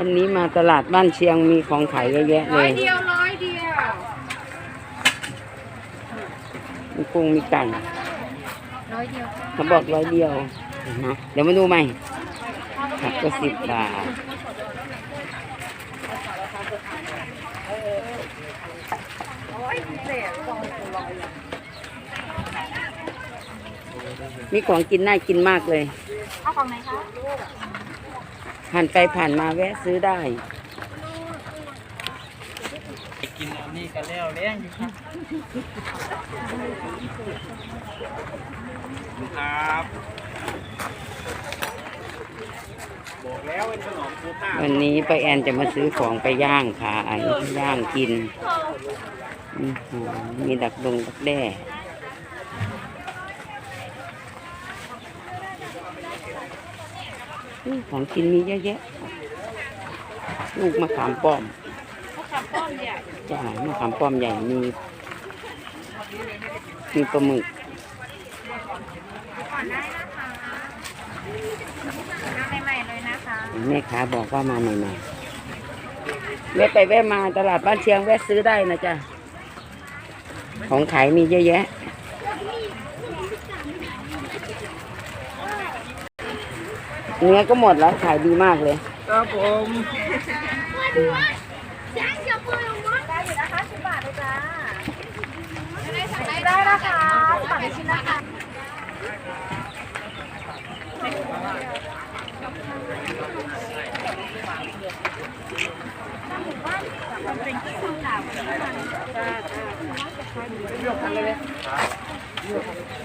วันนี้มาตลาดบ้านเชียงมีของขายเยอะแยะเลร้อยย เดียวร้อยเดียวมีกุ้งมีไก่ร้อยเดียวเขาบอกร้อยเดียวนะเดี๋ยวมาดูใหม่ผักก็สิบบาทมีของกินน่ากินมากเลย เอาของไหนคะ ผ่านไปผ่านมาแวะซื้อได้ ไปกินอันนี้กันแล้วเลี้ยงอยู่ครับครับ บอกแล้วเป็นขนมคูต้าวันนี้ป้าแอนจะมาซื้อของไปย่างขายย่างกินอื้อหือมีดักดงดักแด้อื้อ ของกินมีเยอะแยะ ลูกมะขามป้อมเขาขับต้นใหญ่จ้ามะขามป้อมใหญ่มีมีปลาหมึกก่อนได้นะคะน้ำใหม่ๆเลยนะคะแม่ค้าบอกว่ามาใหม่ๆแวะไปแวะมาตลาดบ้านเชียงแวะซื้อได้นะจ๊ะของขายมีเยอะแยะ เนื้อก็หมดแล้วขายดีมากเลย ครับผมได้อยู่นะคะสิบบาทเลยจ้าได้นะคะสิบบาทเป็นชิ้นนะคะ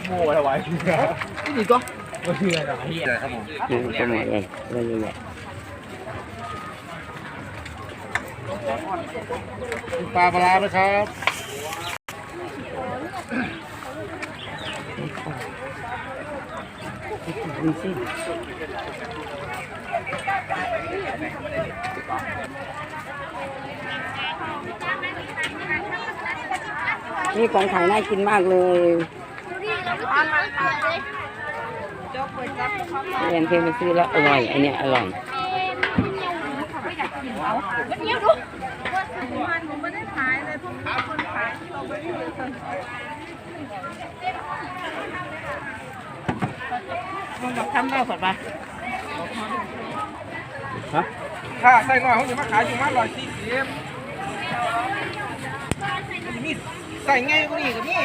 โม่อะไรไว้นี่ก็ก็คืออะไรเฮียครับผมเนื้อก็หมดเลยเยอะแยะปลาปลานะครับดูสินี่ของขายน่ากินมากเลย เรียนเพลงมาซื้อแล้วอร่อยอันเนี้ยอร่อยวันนี้ดูว่าสิบพันผมไม่ได้ขายเลยพวกคนขายที่เราไม่ได้เลยมันกับทำได้ผลปะฮะถ้าใส่หน่อยเขาจะมาขายอยู่มาร้อยสี่สิบนี่ ใส่ง่ายกว่านี้กับนี่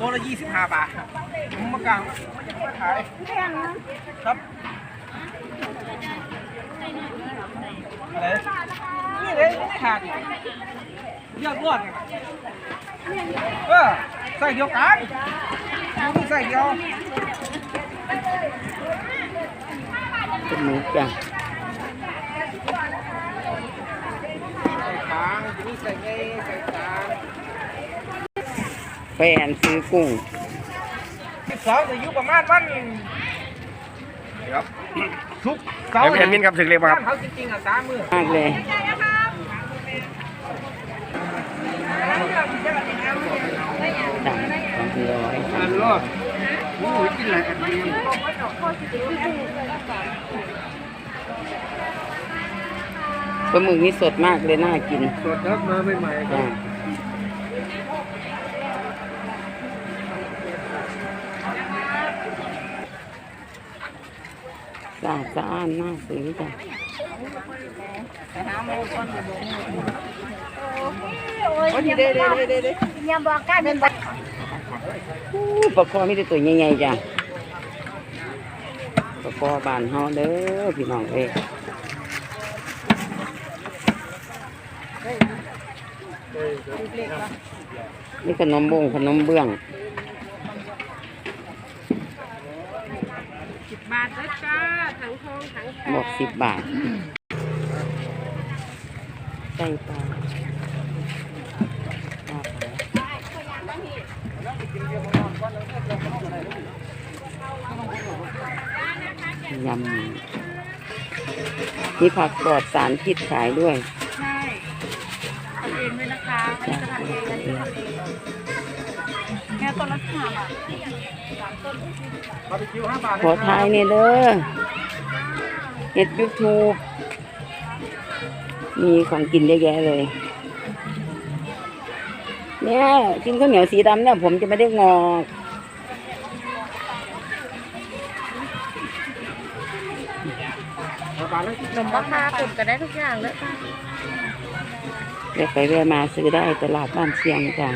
ตัวละยี่สิบห้าบาทผมมากลางไม่อยากมาขายครับอะไรนี่เลยไม่ขาดอีกเลือกรวดเนี่ยเออใส่เดียวกันนี่ใส่เดียวเป็นหมูจ้ะใส่ขางจะมีใส่ไงใส่ขาง ไปแอนซื้อกุ้งสิบสองจะอยู่ประมาณวันครับทุกเสาร์เอ็มมินครับถึงเรียกว่าครับบ้านเขาจริงๆอะสามมือมากเลยจ้ะสองร้อยอันรอดโอ้ยกินอะไรอันนี้ปลาหมึกนี่สดมากเลยน่ากิน สดครับมาใหม่ๆครัจ้ะบ สะอาดสะอ้านน่าซื้อจ้ะโอ้ยเด้เด้เด้เด้เด้ยำบอกกันเป็นแบบอู้ปลาคอมีแต่ตัวใหญ่ๆจ้ะปลาคอบานเฮาเด้อพี่น้องเอ้ยนี่ขนมบงขนมเบื้อง สิบบาทเลยจ้า ถังทองถังแพบอกสิบบาทไก่ปลาปลาเผายำมีผักปลอดสารพิษขายด้วย ใช่ทำเองด้วยนะคะไม่ได้จะทำเองอันนี้ทำเองแค่ต้นละห้าบาทบาร์บีคิวห้าบาทขอทายเนี่ยเด้อ เฮ็ดยูทูบมีของกินเยอะแยะเลย เนี่ยกินข้าวเหนียวสีดำเนี่ยผมจะไม่ได้งอกขนมปังคาปุ่นก็ได้ทุกอย่างเลยค่ะแวะไปแวะมาซื้อได้ตลาดบ้านเชียงจ้ะ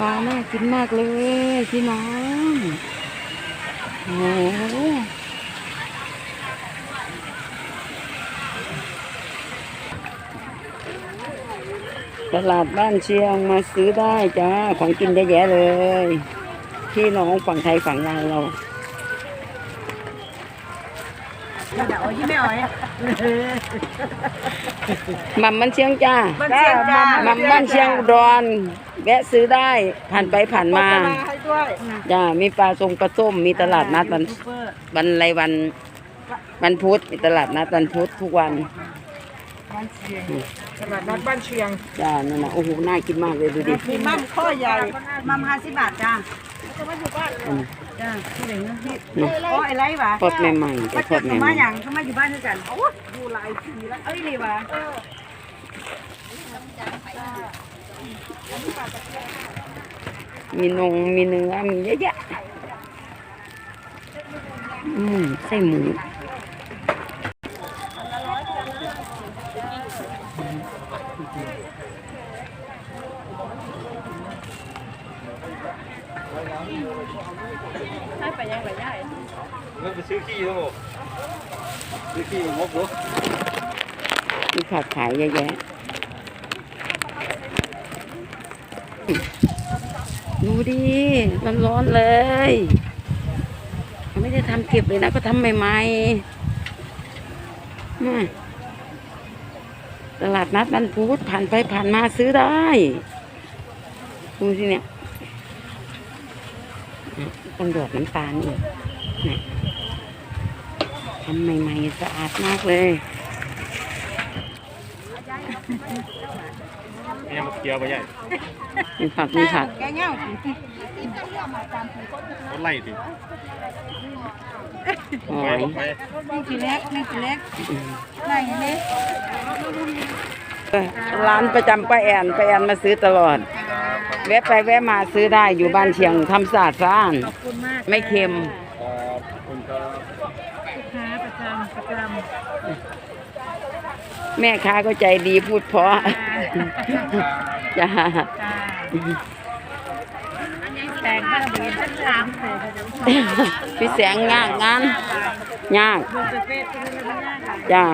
ปลาน่ากินมากเลยพี่น้อง โอ้ตลาดบ้านเชียงมาซื้อได้จ้า ของกินเยอะแยะเลย ที่น้องฝั่งไทยฝั่งลาวเรา เดี๋ยวยี่ไม่อ่อยหม่ำมันเชียงจ้าบ้านเชียงจ้าหม่ำบ้านเชียงอุดรแวะซื้อได้ ผ่านไปผ่านมาให้ด้วยจ้ามีปลาทรงปลาส้มมีตลาดนัดวันซูเปอร์วันอะไรวันวันพุธมีตลาดนัดวันพุธทุกวันบ้านเชียงตลาดนัดบ้านเชียงจ้านั่นนะโอ้โหน่ากินมากเลยดูดิมีมั่มข้อใหญ่มัมห้าสิบบาทจ้าอืมจ้าที่ไหน เนี่ยพี่เนาะโอ้ไอ้ไรวะทอดใหม่ๆจะมาทอจากดเขาใหมาม่อย่างเขามาอยู่บ้านด้วยกันดูหลายทีแล้วเอ้ยนี่วะๆมีนงมีเนื้อมีเยอะแยะอืมไส้หมู ไปยังไรได้เริ่มไปซื้อขี้แล้วบอกซื้อขี้งบเหรอมีผักขายเยอะแยะดูดิร้อนๆเลย ไม่ได้ทำเก็บเลยนะ ก็ทำใหม่ๆมาตลาดนัดนันพูดผ่านไปผ่านมาซื้อได้ ดูสิเนี่ยอะ ต้องหยอดน้ำตาลอีกเนี่ยทำใหม่ๆสะอาดมากเลยเนี่ยมาเกี่ยวไปใหญ่มีผักมีผักแกเงี้ยรถไล่ดิหอยไปนี่กี่เล็กนี่กี่เล็กอืมไหนเล็กเออร้านประจำป้าแอนป้าแอนมาซื้อตลอด แวะไปแวะมาซื้อได้อยู่บ้านเชียงทำสะอาดสะอ้านขอบคุณมากไม่เค็มขอบคุณครับลูกค้าประจำประจำแม่ค้าก็ใจดีพูดเพราะจ้าค่ะแต่งข้าวดีทั้งสามเลยค่ะพี่แสงยากงานยากดูเฟซๆไปเลยนะค่ะจ้า